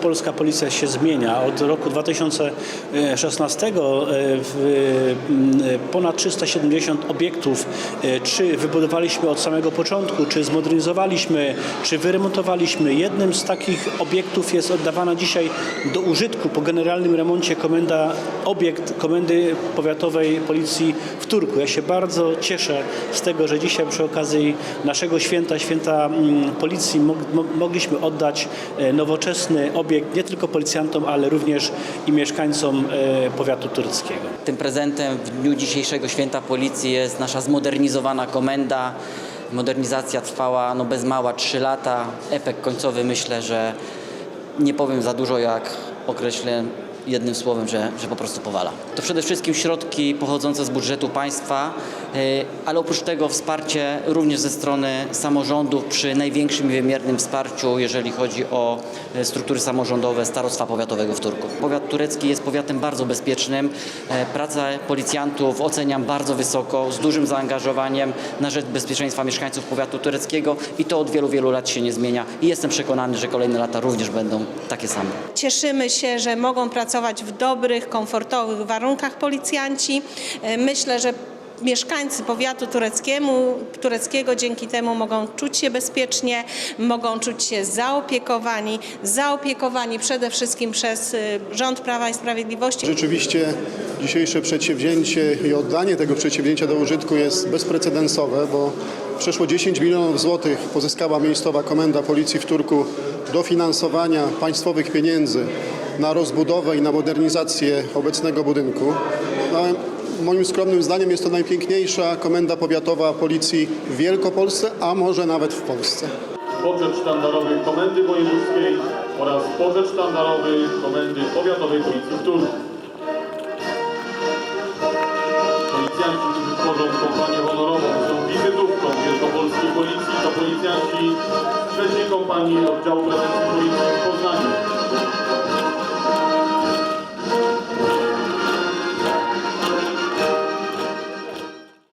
polska policja się zmienia. Od roku 2016 e, w, m, ponad 370 obiektów, e, czy wybudowaliśmy od samego początku, czy zmodernizowaliśmy, czy wyremontowaliśmy. Jednym z takich obiektów jest oddawana dzisiaj do użytku po generalnym remoncie komenda, obiekt Komendy Powiatowej Policji w Turku. Ja się bardzo cieszę z tego, że dzisiaj przy okazji naszego święta, święta policji mog, mo- mogliśmy oddać e, nowoczesny obiekt nie tylko policjantom, ale również i mieszkańcom e, powiatu tureckiego. Tym prezentem w dniu dzisiejszego święta policji jest nasza zmodernizowana komenda. Modernizacja trwała no bez mała 3 lata. Efekt końcowy myślę, że nie powiem za dużo, jak określę jednym słowem, że, że po prostu powala. To przede wszystkim środki pochodzące z budżetu państwa, yy, ale oprócz tego wsparcie również ze strony samorządów przy największym i wymiernym wsparciu, jeżeli chodzi o e, struktury samorządowe Starostwa Powiatowego w Turku. Powiat turecki jest powiatem bardzo bezpiecznym. E, Pracę policjantów oceniam bardzo wysoko, z dużym zaangażowaniem na rzecz bezpieczeństwa mieszkańców powiatu tureckiego i to od wielu, wielu lat się nie zmienia i jestem przekonany, że kolejne lata również będą takie same. Cieszymy się, że mogą pracować w dobrych, komfortowych warunkach policjanci. E, Myślę, że mieszkańcy powiatu tureckiemu, tureckiego dzięki temu mogą czuć się bezpiecznie, mogą czuć się zaopiekowani, zaopiekowani przede wszystkim przez e, rząd Prawa i Sprawiedliwości. Rzeczywiście dzisiejsze przedsięwzięcie i oddanie tego przedsięwzięcia do użytku jest bezprecedensowe, bo przeszło 10 milionów złotych pozyskała miejscowa komenda policji w Turku dofinansowania państwowych pieniędzy na rozbudowę i na modernizację obecnego budynku. No, moim skromnym zdaniem jest to najpiękniejsza komenda powiatowa policji w Wielkopolsce, a może nawet w Polsce. Pogrzeb sztandarowy Komendy Wojewódzkiej oraz pogrzeb sztandarowy Komendy Powiatowej Policji w Turku. Policjanci, którzy tworzą kompanię honorową, są wizytówką wielkopolskiej policji, to policjanci trzeciej kompanii oddziału prewencji policji w Poznaniu.